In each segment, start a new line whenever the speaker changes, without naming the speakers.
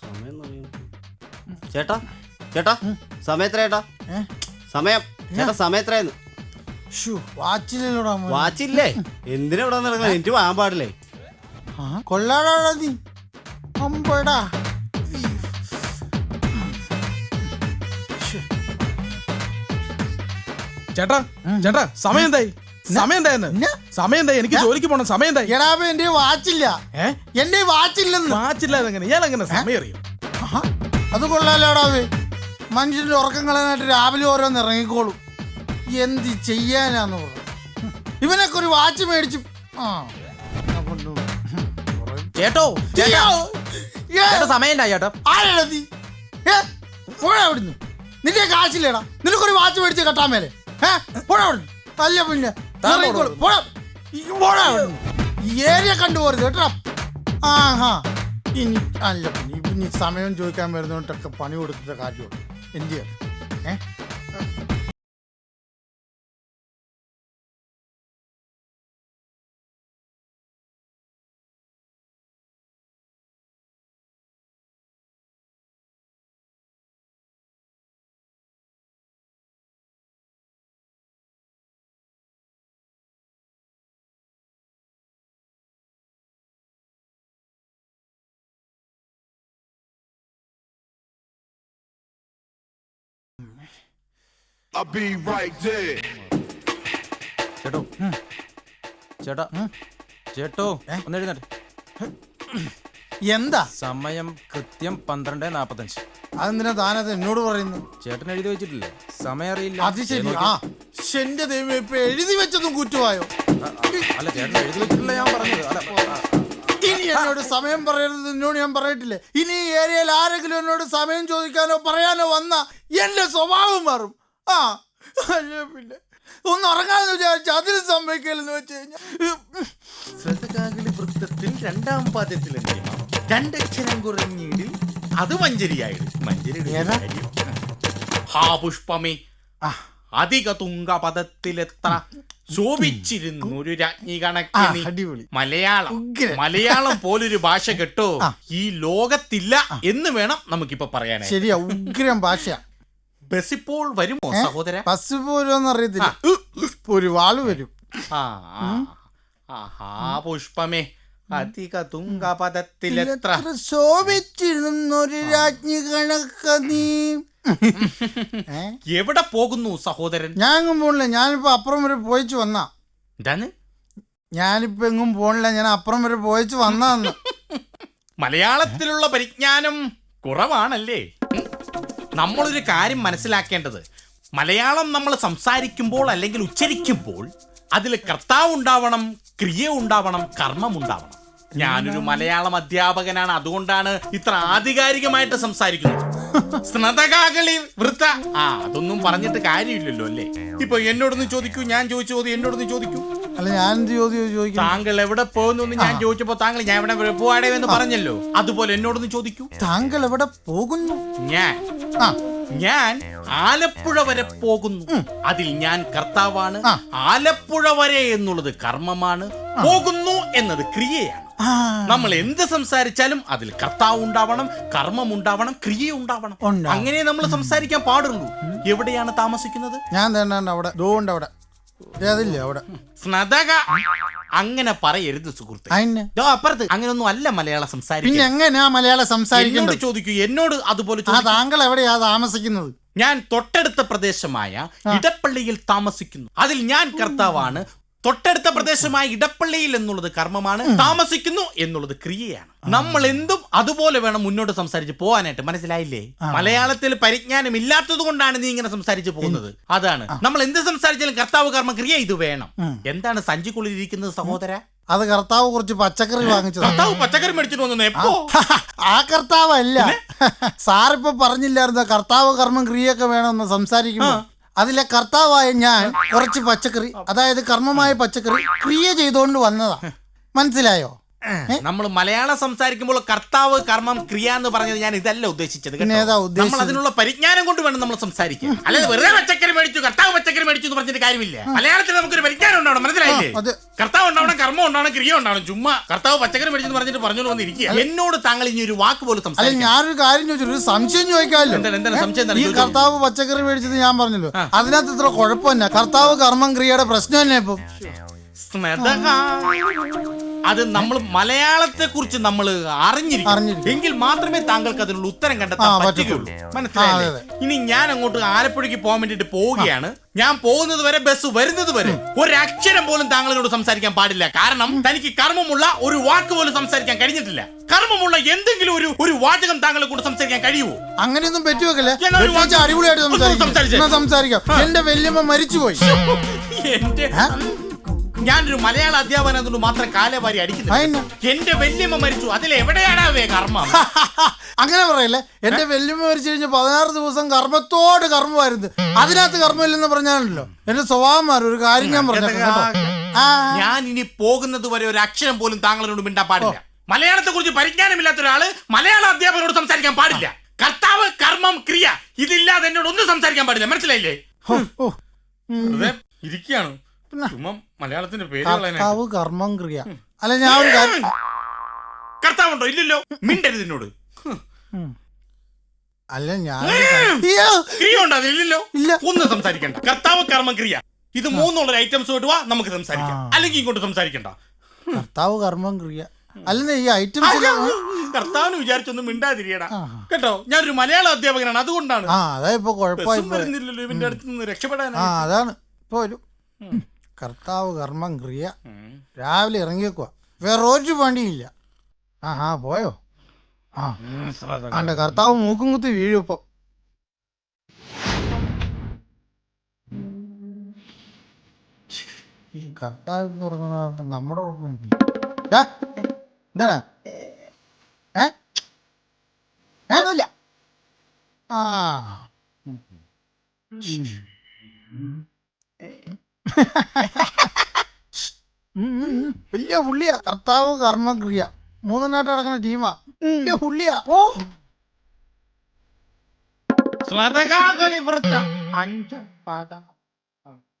സമയം എന്ന് പറയുന്നത് ചേട്ടാ ചേട്ടാ സമയം എത്രയേട്ടാ സമയം. ചേട്ടാ സമയത്രയെന്ന്
ശ്ശോ,
വാച്ചില്ലേ? എന്തിനാ ഇവിടെ നടക്കുന്നത്? എനിക്ക് പോകാൻ പാടില്ലേ?
കൊള്ളാടാ കൊള്ളാടാടാ നീ. അമ്പടാ.
ചേട്ടാ ചേട്ടാ സമയം എന്തായി? സമയം എന്തായെന്ന് സമയം എന്തായി എനിക്ക് ജോലിക്ക് പോണം. സമയം എന്തായി
എടാ എന്റെ വാച്ചില്ല. എന്റെ വാച്ചില്ലെന്ന്.
വാച്ചില്ല എങ്ങനെ? ഞാൻ എങ്ങനെ സമയം അറിയും?
അത് കൊള്ളാലോടാവേ മനുഷ്യന്റെ ഉറക്കം കളയാനായിട്ട് രാവിലെ ഓരോന്ന് ഇറങ്ങിക്കോളും. എന്ത് ചെയ്യാനാന്ന് പറഞ്ഞു. ഇവനൊക്കെ ഒരു വാച്ച് മേടിച്ചു ആ.
ചേട്ടോ സമയം ചേട്ടാ
നീ? അവിടുന്ന്. നിന്റെ കാശില്ലേടാ. നിനക്കൊരു വാച്ച് മേടിച്ച് കെട്ടാൻ മേലെ. ഏ, പോടാ അവിടുന്ന്. അല്ല പിന്നെ. ഏരിയ കണ്ടുപോരുത് കേട്ടോ. ആഹാ. ഇനി അല്ല പിന്നെ ഇനി സമയം ചോദിക്കാൻ വരുന്നോണ്ടൊക്കെ പണി കൊടുത്തിട്ട് കാര്യമുള്ളൂ എന്ത് ചെയ്യാം ഏ?
ചേട്ടോ. ചേട്ടാ ചേട്ടോ ഒന്ന് എഴുന്നേറ്റ്.
എന്താ?
സമയം കൃത്യം പന്ത്രണ്ട് നാപ്പത്തഞ്ച്.
അതെന്തിനാ താനത് എന്നോട് പറയുന്നു
ചേട്ടൻ എഴുതി വെച്ചിട്ടില്ലേ. സമയം അറിയില്ല.
അത് ശരി. ആ. എന്റെ ദൈവം ഇപ്പൊ എഴുതി വെച്ചതും കുറ്റമായോ
അല്ല ചേട്ടൻ എഴുതി വെച്ചിട്ടില്ല ഞാൻ പറഞ്ഞത്. അല്ല
ഇനി എന്നോട് സമയം പറയരുത് എന്നോട് ഞാൻ പറയട്ടില്ലേ ഇനി ഈ ഏരിയയിൽ ആരെങ്കിലും എന്നോട് സമയം ചോദിക്കാനോ പറയാനോ വന്ന എന്റെ സ്വഭാവം മാറും. ആ അല്ല പിന്നെ? ഒന്ന് ഉറങ്ങാന്ന് വിചാരിച്ചു അതിന് സംഭവിക്കലെന്ന് വെച്ച് കഴിഞ്ഞാൽ
വൃത്തത്തിൽ രണ്ടാം പാദ്യത്തിൽ രണ്ടക്ഷരം കുറഞ്ഞിടിൽ അത് മഞ്ചരിയായിട് മഞ്ചരി. ഹാ പുഷ്പമേ. അധിക തുങ്ക പദത്തിലെത്ര? ശോഭിച്ചിരുന്നു ഒരു രാജ്ഞി കണക്കിന്
അടിപൊളി.
മലയാളം. മലയാളം പോലൊരു ഭാഷ കേട്ടോ. ഈ ലോകത്തില്ല എന്ന് വേണം നമുക്കിപ്പോ പറയാനായി
ശരിയാ ഉഗ്രം ഭാഷ
ബസ് ഇപ്പോൾ വരുമോ സഹോദര?
ബസ് പോലും അറിയത്തില്ല ഒരു വാൾ വരും.
ആ ആ. ആഹാ പുഷ്പമേ. അധിക തുങ്ക പദത്തിലെത്ര
ശോഭിച്ചിരുന്നൊരു രാജ്ഞി കണക്ക നീ?
എവിടെ പോകുന്നു സഹോദരൻ?
ഞാൻ എങ്ങും പോണില്ല. ഞാനിപ്പോ അപ്പുറം വരെ പോയിച്ചു വന്നാ.
എന്താണ്?
ഞാനിപ്പോ എങ്ങും പോണില്ല. ഞാൻ അപ്പുറം വരെ പോയിച്ചു വന്നാന്ന്.
മലയാളത്തിലുള്ള പരിജ്ഞാനം കുറവാണല്ലേ. നമ്മളൊരു കാര്യം മനസ്സിലാക്കേണ്ടത്. മലയാളം നമ്മൾ സംസാരിക്കുമ്പോൾ അല്ലെങ്കിൽ ഉച്ചരിക്കുമ്പോൾ അതിൽ കർത്താവ് ഉണ്ടാവണം ക്രിയ ഉണ്ടാവണം കർമ്മം ഉണ്ടാവണം ഞാനൊരു മലയാളം അധ്യാപകനാണ്. അതുകൊണ്ടാണ് ഇത്ര ആധികാരികമായിട്ട് സംസാരിക്കുന്നത്. സ്നതകാകളി വൃത്ത. ആ അതൊന്നും പറഞ്ഞിട്ട് കാര്യമില്ലല്ലോ അല്ലേ? ഇപ്പൊ എന്നോടൊന്ന് ചോദിക്കൂ ഞാൻ ചോദിച്ച ചോദ്യം എന്നോടൊന്ന് ചോദിക്കൂ.
അല്ല ഞാൻ ചോദിക്കും?
താങ്കൾ എവിടെ പോകുന്നു ഞാൻ ചോദിച്ചപ്പോ താങ്കൾ ഞാൻ എവിടെ പോവാടേ എന്ന് പറഞ്ഞല്ലോ. അതുപോലെ എന്നോടൊന്ന് ചോദിക്കൂ.
താങ്കൾ എവിടെ പോകുന്നു?
ഞാൻ. ഞാൻ ആലപ്പുഴ വരെ പോകുന്നു. അതിൽ ഞാൻ കർത്താവാണ്. ആലപ്പുഴ വരെ എന്നുള്ളത് കർമ്മമാണ്. പോകുന്നു എന്നത് ക്രിയയാണ്. നമ്മൾ എന്ത് സംസാരിച്ചാലും അതിൽ കർത്താവ് ഉണ്ടാവണം കർമ്മം ഉണ്ടാവണം ക്രിയ ഉണ്ടാവണം. അങ്ങനെ നമ്മൾ സംസാരിക്കാൻ പാടുള്ളൂ. എവിടെയാണ് താമസിക്കുന്നത്?
ഞാൻ തന്നെ അവിടെ. ദോണ്ട് അവിടെ. ദേ അതില്ലേ അവിടെ?
സ്നതക. അങ്ങനെ പറയരുത് സുഹൃത്തെ.
അതിന്
ദോ അപ്പുറത്ത്. അല്ല മലയാളം
പിന്നെ
സംസാരിക്കുന്നത്
എങ്ങനെയാ മലയാളം
എന്നോട്
സംസാരിക്കേണ്ടത്
ചോദിക്കൂ. എന്നോട് അതുപോലെ
ആ
ചോദിക്കൂ.
താങ്കൾ എവിടെയാ താമസിക്കുന്നത്?
ഞാൻ തൊട്ടടുത്ത പ്രദേശമായ ഇടപ്പള്ളിയിൽ താമസിക്കുന്നു. അതിൽ ഞാൻ കർത്താവാണ്. തൊട്ടടുത്ത പ്രദേശമായ ഇടപ്പള്ളിയിൽ എന്നുള്ളത് കർമ്മമാണ്. താമസിക്കുന്നു എന്നുള്ളത് ക്രിയയാണ്. നമ്മൾ എന്തും അതുപോലെ വേണം മുന്നോട്ട് സംസാരിച്ച് പോകാനായിട്ട് മനസ്സിലായില്ലേ? മലയാളത്തിൽ പരിജ്ഞാനം ഇല്ലാത്തത് കൊണ്ടാണ് നീ ഇങ്ങനെ സംസാരിച്ച് പോകുന്നത്. അതാണ്. നമ്മൾ എന്ത് സംസാരിച്ചാലും കർത്താവ് കർമ്മ ക്രിയ ഇത് വേണം. എന്താണ് സഞ്ചിക്കുള്ളിലിരിക്കുന്നത് സഹോദര?
അത് കർത്താവ് കുറച്ച് പച്ചക്കറി വാങ്ങിച്ചു
കർത്താവ് പച്ചക്കറി മേടിച്ചിട്ട് വന്നു? എപ്പോ?
ആ കർത്താവല്ല. സാറിപ്പോ പറഞ്ഞില്ലായിരുന്നു കർത്താവ് കർമ്മം ക്രിയൊക്കെ വേണമെന്ന് സംസാരിക്കുമ്പോ? അതിലെ കർത്താവായ ഞാൻ കുറച്ച് പച്ചക്കറി അതായത് കർമ്മമായ പച്ചക്കറി ക്രിയ ചെയ്തുകൊണ്ട് വന്നതാ. മനസ്സിലായോ?
നമ്മൾ മലയാളം സംസാരിക്കുമ്പോൾ കർത്താവ് കർമ്മം ക്രിയ എന്ന് പറഞ്ഞത് ഞാൻ ഇതല്ല ഉദ്ദേശിച്ചത്? നമ്മൾ അതിനുള്ള പരിജ്ഞാനം കൊണ്ട് വേണം നമ്മൾ സംസാരിക്കാൻ. അല്ലാതെ വെറുതെ പച്ചക്കറി മേടിച്ചു കർത്താവ് പച്ചക്കറി മേടിച്ചു എന്ന് പറഞ്ഞിട്ട് കാര്യമില്ല. മലയാളത്തിൽ നമുക്കൊരു പരിജ്ഞാനം ഉണ്ടാവണം മനസ്സിലായില്ലേ? കർത്താവ് ഉണ്ടാവണം കർമ്മം ഉണ്ടാവണം ക്രിയ ഉണ്ടാവണം. ചുമ്മാ കർത്താവ് പച്ചക്കറി മേടിച്ചു പറഞ്ഞിട്ട് പറഞ്ഞു വന്നിരിക്കുക എന്നോട് താങ്കൾ ഇനി ഒരു വാക്ക് പോലും സംസാരിക്കും
ഞാനൊരു കാര്യം ചോദിച്ചു ഒരു സംശയം ചോദിക്കാമല്ലോ. ഈ കർത്താവ് പച്ചക്കറി മേടിച്ചത് ഞാൻ പറഞ്ഞല്ലോ. അതിനകത്ത് ഇത്ര കുഴപ്പമില്ല. കർത്താവ് കർമ്മം ക്രിയയുടെ പ്രശ്നം തന്നെ ഇപ്പൊ.
അത് നമ്മൾ മലയാളത്തെ കുറിച്ച് നമ്മൾ അറിഞ്ഞിരിക്കും. എങ്കിൽ മാത്രമേ താങ്കൾക്ക് അതിനുള്ള ഉത്തരം കണ്ടെത്താൻ പറ്റുകയുള്ളൂ. മനസ്സിലായില്ലേ? ഇനി ഞാൻ അങ്ങോട്ട് ആലപ്പുഴയ്ക്ക് പോകാൻ വേണ്ടിട്ട് പോവുകയാണ്. ഞാൻ പോകുന്നത് വരെ ബസ് വരുന്നത് വരെ ഒരക്ഷരം പോലും താങ്കളോട് സംസാരിക്കാൻ പാടില്ല. കാരണം തനിക്ക് കർമ്മമുള്ള ഒരു വാക്ക് പോലും സംസാരിക്കാൻ കഴിഞ്ഞിട്ടില്ല. കർമ്മമുള്ള എന്തെങ്കിലും ഒരു ഒരു വാചകം താങ്കളെ കൊണ്ട് സംസാരിക്കാൻ കഴിയുമോ?
അങ്ങനെയൊന്നും പറ്റുവെക്കല്ലേ അടിപൊളിയായിട്ട്. സംസാരിക്കാം. എന്റെ വല്യമ്മ മരിച്ചുപോയി.
എന്റെ ഞാനൊരു മലയാള അധ്യാപനത്തോട് മാത്രം കാലവാരി അടിക്കുന്നു
അതെന്നാ?
എന്റെ വല്യമ്മ മരിച്ചു. അതിൽ എവിടെയാണാവേ കർമ്മം?
അങ്ങനെ പറയല്ലേ? എന്റെ വല്യമ്മ മരിച്ചു കഴിഞ്ഞ പതിനാറ് ദിവസം കർമ്മത്തോട് കർമ്മമായിരുന്നു അതിനകത്ത് കർമ്മമില്ലെന്ന് പറഞ്ഞാണല്ലോ. എന്റെ സ്വഭാവം മാറും. ഒരു കാര്യം ഞാൻ പറഞ്ഞേക്കാം കേട്ടോ. ആ.
ഞാൻ ഇനി പോകുന്നത് വരെ ഒരു അക്ഷരം പോലും താങ്കളോട് മിണ്ടാൻ പാടില്ല. മലയാളത്തെ കുറിച്ച് പരിജ്ഞാനമില്ലാത്ത ഒരാൾ മലയാള അധ്യാപകനോട് സംസാരിക്കാൻ പാടില്ല. കർത്താവ് കർമ്മം ക്രിയ. ഇതില്ലാതെ എന്നോട് ഒന്നും സംസാരിക്കാൻ പാടില്ല. മനസ്സിലായില്ലേ?
ഓ. ഉം.
വെറുതെ ഇരിക്കുകയാണ്. ചുമ്മാ മലയാളത്തിന്റെ പേര് കളയാനായിട്ട്.
കർത്താവ് കർമ്മം ക്രിയ. അല്ല ഞാൻ ഒരു കാര്യം
കർത്താവുണ്ടോ? ഇല്ലല്ലോ. മിണ്ടരുത് എന്നോട്.
അല്ല ഞാൻ ഒരു കാര്യം- അയ്യോ,
ക്രിയ ഉണ്ടോ? അതിലില്ലല്ലോ
ഇല്ല.
ഒന്നും സംസാരിക്കണ്ട. കർത്താവ് കർമ്മം ക്രിയ. ഇത് മൂന്നുള്ള ഐറ്റംസ് വാ നമുക്ക് സംസാരിക്കാം.
ആ.
അല്ലെങ്കിൽ ഇങ്ങോട്ട് സംസാരിക്കണ്ട.
കർത്താവ് കർമ്മം ക്രിയ. അല്ലെന്നേ ഈ ഐറ്റംസ്
കർത്താവിന് വിചാരിച്ചൊന്നും മിണ്ടാതിരിയടാ.
ആ.
കേട്ടോ? ഞാനൊരു മലയാള അധ്യാപകനാണ്. അതുകൊണ്ടാണ്.
ആ അതാ ഇപ്പൊ കുഴപ്പമായി
ബസ്സും വരുന്നില്ലല്ലോ ഇവന്റെ അടുത്ത് നിന്ന് രക്ഷപ്പെടാൻ
ആ അതാണ്. ഇപ്പൊ ഒരു കർത്താവ് കർമ്മം ക്രിയ. രാവിലെ ഇറങ്ങിയേക്കുക വേറെ ഒരു പണിയില്ല ആ ആ പോയോ? ആ. അന്റെ കർത്താവ് മൂക്കും കുത്തി വീഴുപ്പോ കർത്താവ് എന്ന് പറഞ്ഞാൽ നമ്മുടെ കുഴപ്പം. ഡാ, എന്താണ് ഏ ഒന്നുമില്ല ആ ഉം, ഉം, ഉം. വലിയ പുള്ളിയാ. കർത്താവ് കർമ്മക്രിയ മൂന്നെണ്ണായിട്ട് നടക്കുന്ന ടീമാ. പുള്ളിയാ. ഓ.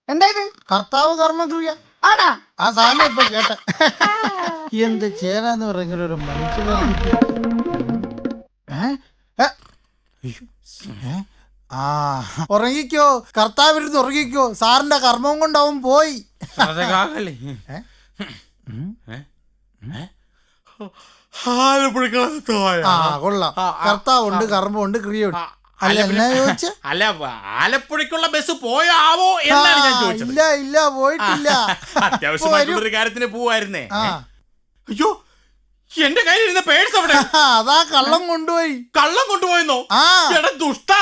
എന്തായത്? കർത്താവ് കർമ്മക്രിയ ആടാ ആ സാധനം ഇപ്പൊ കേട്ട. എന്ത് ചേരാന്ന് പറയുന്ന ഒരു മനുഷ്യ? ആ. ഉറങ്ങിക്കോ. കർത്താവിരുന്ന് ഉറങ്ങിക്കോ. സാറിന്റെ കർമ്മം കൊണ്ടവൻ പോയി. ഏ? ആ കൊള്ളാം. കർത്താവുണ്ട് കർമ്മമുണ്ട് ക്രിയയുണ്ട്. അല്ല എന്നാ ചോദിച്ച?
അല്ല ആലപ്പുഴയ്ക്കുള്ള ബസ് പോയാവോ എന്നാണ് ഞാൻ ചോദിച്ചത്.
ഇല്ല ഇല്ല പോയിട്ടില്ല.
അത്യാവശ്യം ഒരു കാര്യത്തിന് പോവായിരുന്നേ. അയ്യോ എന്റെ കയ്യിൽ ഇരുന്ന പേഴ്സ് അവിടെ.
അതാ കള്ളം കൊണ്ടുപോയി.
കള്ളം കൊണ്ടുപോയെന്നോ? എടാ ദുഷ്ട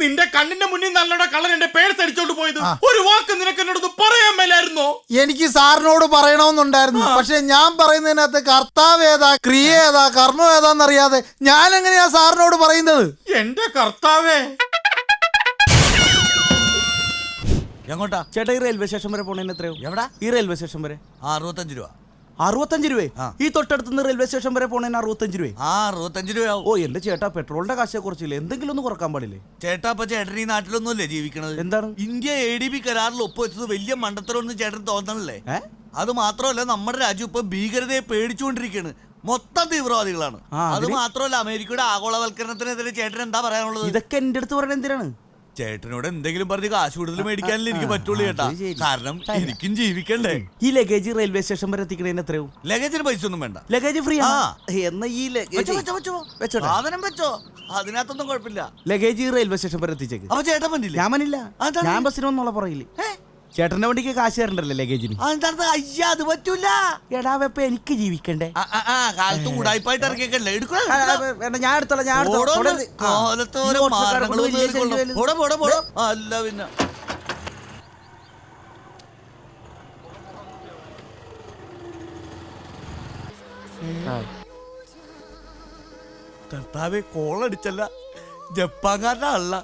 നിന്റെ കണ്ണിന്റെ മുന്നിൽ നല്ലട കള്ളൻ എന്റെ പേഴ്സ് അടിച്ചോണ്ട് പോയത്. ഒരു വാക്ക് നിനക്ക് എന്നോട് പറയാൻ മേലായിരുന്നോ?
എനിക്ക് സാറിനോട് പറയണമെന്നുണ്ടായിരുന്നു. പക്ഷെ ഞാൻ പറയുന്നതിനകത്ത് കർത്താവ് ഏതാ ക്രിയ ഏതാ കർമ്മം ഏതാന്നറിയാതെ ഞാൻ എങ്ങനെയാ സാറിനോട് പറയുന്നത്?
എന്റെ കർത്താവേ.
എങ്ങോട്ടാ?
ചേട്ടാ ഈ റെയിൽവേ സ്റ്റേഷൻ വരെ പോണേന് എത്രയോ
എവിടാ?
ഈ റെയിൽവേ സ്റ്റേഷൻ വരെ.
ആ അറുപത്തഞ്ച് രൂപ.
അറുപത്തഞ്ച് രൂപ ഈ തൊട്ടടുത്ത് നിന്ന് റെയിൽവേ സ്റ്റേഷൻ വരെ പോണേന് അറുപത്തഞ്ച് രൂപ
ആ അറുപത്തഞ്ച് രൂപയാവും
ഓ എന്റെ ചേട്ടാ പെട്രോളിന്റെ കാശെ കുറച്ചില്ല? എന്തെങ്കിലും ഒന്ന് കുറയ്ക്കാൻ പാടില്ലേ?
ചേട്ടാ അപ്പൊ ചേട്ടൻ ഈ നാട്ടിലൊന്നും അല്ലേ ജീവിക്കണത്?
എന്താണ്?
ഇന്ത്യ എ ഡി ബി കരാറിൽ ഒപ്പുവെച്ചത് വലിയ മണ്ടത്തരമൊന്നും ചേട്ടൻ തോന്നണല്ലേ? അത് മാത്രമല്ല നമ്മുടെ രാജ്യം ഇപ്പൊ ഭീകരതയെ പേടിച്ചുകൊണ്ടിരിക്കുകയാണ് മൊത്തം തീവ്രവാദികളാണ്. അത്? മാത്രമല്ല അമേരിക്കയുടെ ആഗോളവൽക്കരണത്തിനെതിരെ ചേട്ടൻ എന്താ പറയാനുള്ളത്?
ഇതൊക്കെ എന്റെ അടുത്ത് പറയണ എന്തിനാണ്?
ചേട്ടനോട് എന്തെങ്കിലും പറഞ്ഞ് കാശ് കൂടുതൽ മേടിക്കാനല്ലേ എനിക്ക് പറ്റുള്ളൂ ചേട്ടാ. കാരണം എനിക്കും ജീവിക്കണ്ടേ.
ഈ ലഗേജ് റെയിൽവേ സ്റ്റേഷൻ വരെ എത്തിക്കണേന് എത്രയോ
ലഗേജിന് പൈസ ഒന്നും വേണ്ട.
ലഗേജ് ഫ്രീ
ആ.
എന്നാ ഈ ലഗേജ്
വെച്ചോ സാധനം വെച്ചോ. അതിനകത്തൊന്നും കുഴപ്പമില്ല.
ലഗേജ് റെയിൽവേ സ്റ്റേഷൻ വരെ എത്തിച്ചേക്ക്.
അപ്പൊ ചേട്ടൻ വന്നില്ലേ?
ഞാൻ മനില്ല ഞാൻ ബസ്സിന് വന്നോളാം പറയില്ലേ ചേട്ടന്റെ വണ്ടിക്ക് കാശ് തരണ്ടല്ലേ ലഗേജിന്?
അതെന്താ അയ്യ അത് പറ്റൂല.
എടാ വെപ്പ എനിക്ക് ജീവിക്കണ്ടേ?
ആ, ആ, ആ, കാലത്ത് ഉടായ്പായിട്ട് ഇറക്കിയല്ലേ എടുക്കണ?
ആ, ആ, വേണ്ട, ഞാൻ എടുത്തോളാം ഞാൻ എടുത്തോളാം. തുടരുത്. ആ. വലിയ വരും.
അല്ല പിന്നെ. കർത്താവെ കോളടിച്ചല്ല ജപ്പാൻകാരനല്ല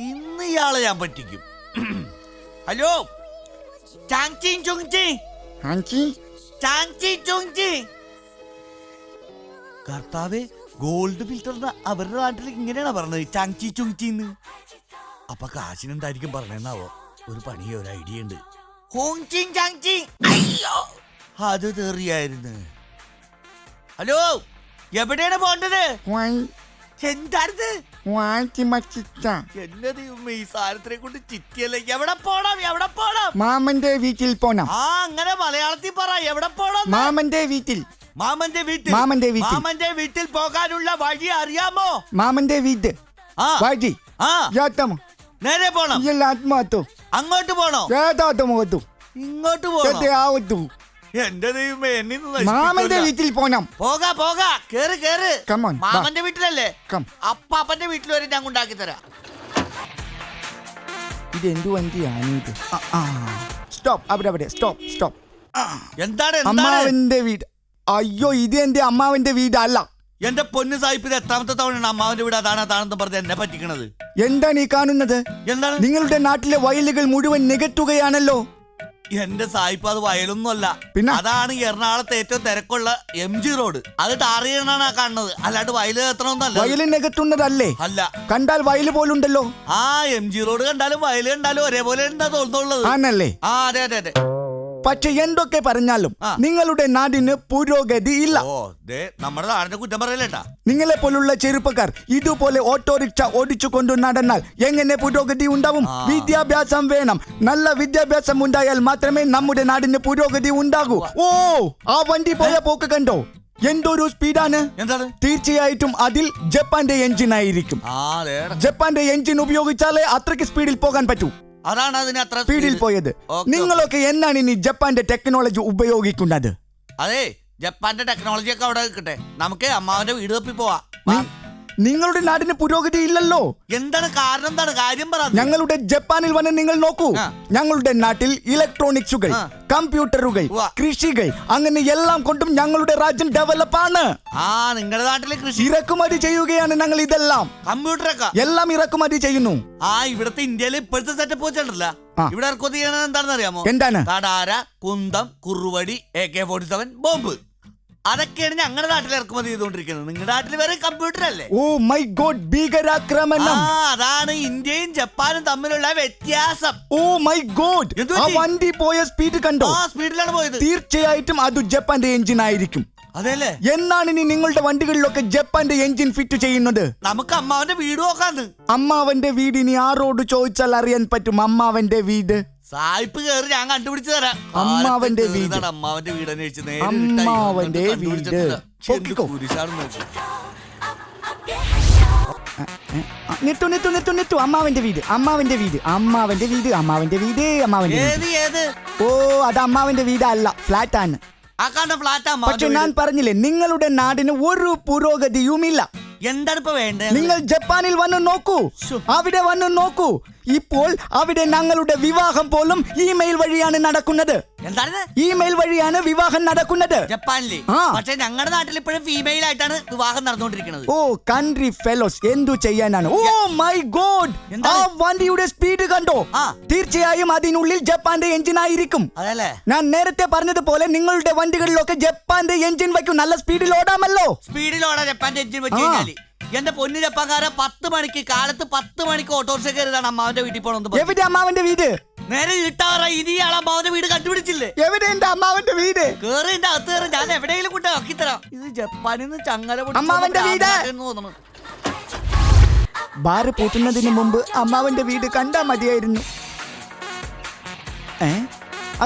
ഇന്ന് ഇയാളെ ഞാൻ പറ്റിക്കും. ഹലോ? ചാങ്ചി ചുങ്ചി
ആൻച്ചി
ചാങ്ചി ചുങ്ചി കർത്താവേ ഗോൾഡ് ഫിൽറ്റർ അവരുടെ നാട്ടിൽ ഇങ്ങനെയാണ് പറഞ്ഞത് ചാങ്ചി ചുങ്ചിന്ന് അപ്പൊ കാശിനെന്തായിരിക്കും പറഞ്ഞെന്നാവോ ഒരു പണി ഒരു ഐഡിയ ഉണ്ട്. ഹോങ് ചിങ് ചാങ് ചിങ്. അയ്യോ! അത് തെറിയായിരുന്നു. ഹലോ എവിടെയാണ് പോണ്ടത് എന്താണിത്? എന്റെ ദൈവമേ ഈ സാധനത്തിനെ കൊണ്ട് ചിറ്റിയല്ലേ? എവിടെ പോണം? എവിടെ പോണം
മാമന്റെ വീട്ടിൽ പോണം.
അങ്ങനെ മലയാളത്തിൽ പറ. എവിടെ പോണം
മാമന്റെ വീട്ടിൽ.
മാമന്റെ വീട്ടിൽ.
മാമന്റെ വീട്ടിൽ.
മാമന്റെ വീട്ടിൽ പോകാനുള്ള വഴി അറിയാമോ?
മാമന്റെ വീട്.
ആ.
വഴി.
ആ.
യാത്തമോ
നേരെ പോണം.
ഇല്ല ആത്മാത്തു
അങ്ങോട്ട് പോണോ?
ഏതാത്തമോത്തു
ഇങ്ങോട്ട് പോണം?
ആവത്തു.
എന്റെ ദൈവമേ എന്നിൽ
മാമന്റെ വീട്ടിൽ പോണം.
പോകാ പോകാ. കേറ് കേറ്. മാമന്റെ വീട്ടിലല്ലേ? അപ്പാപ്പന്റെ വീട്ടിൽ വരെ ഞങ്ങൾ ഉണ്ടാക്കി തരാം.
ഇത് എന്ത് വണ്ടിയാണ് ഇത്? സ്റ്റോപ്പ് അവിടെ അവിടെ. സ്റ്റോപ്പ് സ്റ്റോപ്പ്
എന്താണ് എന്താണ്?
അമ്മാവന്റെ വീട്. അയ്യോ ഇത് എന്റെ അമ്മാവന്റെ വീടല്ല.
എന്റെ പൊന്ന് സാഹിബ് ഇത് എത്രാമത്തെ തവണയാണ് അമ്മാവന്റെ വീട് അതാണ് അതാണെന്ന് പറഞ്ഞ് എന്നെ പറ്റിക്കണത്?
എന്താണ് ഈ കാണുന്നത്?
എന്താണ്?
നിങ്ങളുടെ നാട്ടിലെ വയലുകൾ മുഴുവൻ നികത്തുകയാണല്ലോ.
എന്റെ സായിപ്പ് അത് വയലൊന്നുമല്ല.
പിന്നെ?
അതാണ് എറണാകുളത്ത് ഏറ്റവും തിരക്കുള്ള എം ജി റോഡ് അത് ടാറിയാണ് കാണുന്നത്. അല്ലാണ്ട് വയൽ എത്തണമെന്നല്ല അല്ല.
കണ്ടാൽ വയൽ പോലുണ്ടല്ലോ.
ആ എം ജി റോഡ് കണ്ടാലും വയൽ കണ്ടാലും ഒരേപോലെ ഉണ്ടാ തോന്നുന്നുള്ളത്.
ആണല്ലേ
ആ അതെ അതെ അതെ.
പക്ഷെ എന്തൊക്കെ പറഞ്ഞാലും നിങ്ങളുടെ നാടിന് പുരോഗതി ഇല്ല.
ഓ ദേ നമ്മുടെ നാടിന്റെ കുറ്റം
നിങ്ങളെ പോലുള്ള ചെറുപ്പക്കാർ ഇതുപോലെ ഓട്ടോറിക്ഷ ഓടിച്ചു കൊണ്ട് നടന്നാൽ എങ്ങനെ പുരോഗതി ഉണ്ടാവും? വിദ്യാഭ്യാസം വേണം. നല്ല വിദ്യാഭ്യാസം ഉണ്ടായാൽ മാത്രമേ നമ്മുടെ നാടിന് പുരോഗതി ഉണ്ടാകൂ. ഓ ആ വണ്ടി പോയ പോക്ക് കണ്ടോ? എന്തൊരു സ്പീഡാണ്?
എന്താണ്?
തീർച്ചയായിട്ടും അതിൽ ജപ്പാന്റെ എഞ്ചിൻ ആയിരിക്കും. ജപ്പാന്റെ എഞ്ചിൻ ഉപയോഗിച്ചാലേ അത്രയ്ക്ക് സ്പീഡിൽ പോകാൻ പറ്റൂ.
അതാണ് അതിന് അത്ര
സ്പീഡിൽ. പോയത്. നിങ്ങളൊക്കെ എന്നാണ് ഇനി ജപ്പാന്റെ ടെക്നോളജി ഉപയോഗിക്കുന്നത്?
അതെ ജപ്പാന്റെ ടെക്നോളജി ഒക്കെ അവിടെ നിൽക്കട്ടെ. നമുക്ക് അമ്മാവന്റെ വീട് തപ്പി പോവാ. വാ.
നിങ്ങളുടെ നാടിന് പുരോഗതി ഇല്ലല്ലോ.
എന്താണ് കാരണം? എന്താണ് കാര്യം പറ.
ഞങ്ങളുടെ ജപ്പാനിൽ വന്ന് നിങ്ങൾ നോക്കൂ. ഞങ്ങളുടെ നാട്ടിൽ ഇലക്ട്രോണിക്സുകൾ കമ്പ്യൂട്ടറുകൾ കൃഷികൾ അങ്ങനെ എല്ലാം കൊണ്ടും ഞങ്ങളുടെ രാജ്യം ഡെവലപ്പ് ആണ്
ആ നിങ്ങളുടെ നാട്ടിലെ കൃഷി.
ഇറക്കുമതി ചെയ്യുകയാണ് ഞങ്ങൾ ഇതെല്ലാം.
കമ്പ്യൂട്ടറൊക്കെ
എല്ലാം ഇറക്കുമതി ചെയ്യുന്നു.
ആ ഇവിടത്തെ ഇന്ത്യയിൽ ഇപ്പോഴത്തെ സെറ്റപ്പ് വെച്ചിട്ടില്ല. ഇവിടെ ഇറക്കുമതി ചെയ്യണത് എന്താണെന്ന് അറിയാമോ?
എന്താണ്?
കുന്തം കുറുവടി A K forty seven bomb. അതൊക്കെയാണ് ഞങ്ങളുടെ നാട്ടിൽ ഇറക്കുമതി ചെയ്തുകൊണ്ടിരിക്കുന്നത്. നിങ്ങളുടെ നാട്ടിൽ വേറെ കമ്പ്യൂട്ടർ അല്ലേ?
ഓ മൈ ഗോഡ് ഭീകരാക്രമണം.
ആ അതാണ് ഇന്ത്യയും ജപ്പാനും തമ്മിലുള്ള വ്യത്യാസം.
ഓ മൈ ഗോഡ്
എന്ത്
ആ
പറ്റി?
വണ്ടി പോയ സ്പീഡ് കണ്ടോ?
ആ സ്പീഡിലാണ് പോയത്.
തീർച്ചയായിട്ടും അത് ജപ്പാന്റെ എഞ്ചിൻ ആയിരിക്കും.
അതെല്ലേ
എന്നാണ് ഇനി നിങ്ങളുടെ വണ്ടികളിലൊക്കെ ജപ്പാന്റെ എഞ്ചിൻ ഫിറ്റ് ചെയ്യുന്നത്?
നമുക്ക് അമ്മാവന്റെ വീട് നോക്കാന്ന്.
അമ്മാവന്റെ വീട് ഇനി ആരോട് ചോദിച്ചാൽ അറിയാൻ പറ്റും അമ്മാവന്റെ വീട്?
സായിപ്പ് കയറി ഞാൻ കണ്ടുപിടിച്ചു തരാം
അമ്മാവന്റെ
കാലത്ത്
വീട്.
കേറിയതാണ് അമ്മാവന്റെ വീട് അന്വേഷിച്ച് നേരെ
അമ്മാവന്റെ
ഇരുട്ടായി. കണ്ടുപിടിച്ചിട്ടില്ല.
വീട്.
ശ്ശെ, എന്ത്
പൊക്കിക്കോ.
കുരിശാണെന്ന് നോക്ക്.
ആ, നിർത്തു നിർത്തു നിർത്തു നിർത്തു അമ്മാവന്റെ വീട് അമ്മാവന്റെ വീട് അമ്മാവന്റെ വീട് അമ്മാവന്റെ വീട് അമ്മാവന്റെ വീട്
ഏത് ഏത്
ഓ അത് അമ്മാവന്റെ വീടല്ല ഫ്ലാറ്റ് ആണ്
ആ കണ്ട ഫ്ലാറ്റ്
പക്ഷെ
അമ്മാവന്റെ
ഞാൻ
വീട്.
പറഞ്ഞില്ലേ നിങ്ങളുടെ നാടിന് ഒരു പുരോഗതിയുമില്ല
എന്താണ് ഇപ്പൊ വേണ്ടത്?
നിങ്ങൾ ജപ്പാനിൽ വന്ന് നോക്കൂ. അവിടെ വന്ന് നോക്കൂ. ഇപ്പോൾ അവിടെ ഞങ്ങളുടെ വിവാഹം പോലും ഇമെയിൽ വഴിയാണ് നടക്കുന്നത്.
എന്താണ്
ഇമെയിൽ വഴിയാണ് വിവാഹം നടക്കുന്നത്.
ജപ്പാനിലെ.
ആ.
പക്ഷെ ഞങ്ങളുടെ നാട്ടിൽ ഇപ്പോഴും ഫീമെയിൽ ആയിട്ടാണ് വിവാഹം നടന്നുകൊണ്ടിരിക്കുന്നത്.
ഓ കൺട്രി ഫെലോസ് എന്തു ചെയ്യാനാണ്? ഓ മൈ ഗോഡ് ആ? വണ്ടിയുടെ സ്പീഡ് കണ്ടോ?
ആ.
തീർച്ചയായും അതിനുള്ളിൽ ജപ്പാന്റെ എഞ്ചിൻ ആയിരിക്കും.
അതല്ലേ?
ഞാൻ നേരത്തെ പറഞ്ഞതുപോലെ നിങ്ങളുടെ വണ്ടികളിലൊക്കെ ജപ്പാന്റെ എഞ്ചിൻ വയ്ക്കും. നല്ല സ്പീഡിൽ ഓടാമല്ലോ.
സ്പീഡിൽ സ്പീഡിലോടെ ജപ്പാന്റെ എഞ്ചിൻ വെച്ച്
ആ.
കഴിഞ്ഞാൽ. എന്റെ പൊന്നു ജപ്പാൻകാരെ പത്ത് മണിക്ക് കാലത്ത് പത്ത് മണിക്ക് ഓട്ടോറിക്ഷ കയറിയതാണ് അമ്മാവന്റെ വീട്ടിൽ പോകണമെന്ന്
എവിടെ അമ്മാവന്റെ വീട്?
നേരെ ഇട്ടാറ ഇനി ഇയാൾ അമ്മാവന്റെ വീട് കണ്ടുപിടിച്ചില്ലേ?
എവിടെ എന്റെ അമ്മാവന്റെ വീട്?
കേറി എന്റെ അകത്ത് കയറി ഞാൻ എവിടെയെങ്കിലും കൊണ്ട് ആക്കിത്തരാം ഇത് ജപ്പാനിൽ നിന്ന് ചങ്ങല പൊട്ടിച്ച്
അമ്മാവന്റെ വീട്.
ഭ്രാന്തനാക്കെന്ന് തോന്നുന്നു.
ബാറ് പൂട്ടുന്നതിന് മുമ്പ് അമ്മാവന്റെ വീട് കണ്ടാ മതിയായിരുന്നു. ഏ?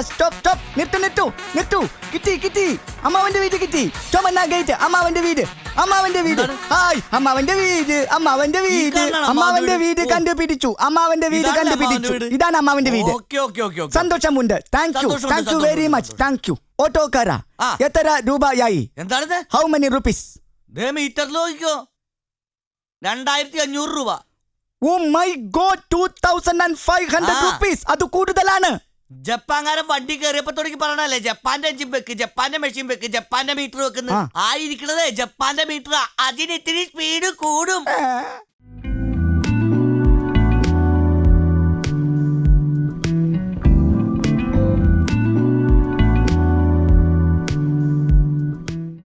Stop stop. നിർത്തു നിർത്തു നിർത്തു. കിട്ടി കിട്ടി. അമ്മാവന്റെ വീട് കിട്ടി. ചുമന്ന ഗേറ്റ് അമ്മാവന്റെ വീട്. അമ്മാവന്റെ വീട്? ഹായ് അമ്മാവന്റെ വീട് അമ്മാവന്റെ വീട്. അമ്മാവന്റെ വീട്. കണ്ടുപിടിച്ചു. അമ്മാവന്റെ വീട് കണ്ടുപിടിച്ചു. ഇതാണ് അമ്മാവന്റെ വീട്. സന്തോഷമുണ്ട്. Thank you thank you very much thank you ഓട്ടോക്കാര. എത്ര രൂപയായി?
എന്താണ്
ഹൗ മെനി റുപ്പീസ്
ദേ മീറ്ററിൽ നോക്കിക്കോ. രണ്ടായിരത്തി അഞ്ഞൂറ് രൂപ
ഓ my god two thousand and five hundred rupees അത് കൂടുതലാണ്.
ജപ്പാൻകാരൻ വണ്ടി കയറിയപ്പോ തുടങ്ങി പറഞ്ഞല്ലേ ജപ്പാന്റെ എഞ്ചിൻ വെക്ക് ജപ്പാന്റെ മെഷീൻ വെക്ക് ജപ്പാന്റെ മീറ്റർ വെക്കുന്നു
ആ.
ആയിരിക്കണത് ജപ്പാന്റെ മീറ്റർ അതിന് ഇത്തിരി സ്പീഡ് കൂടും.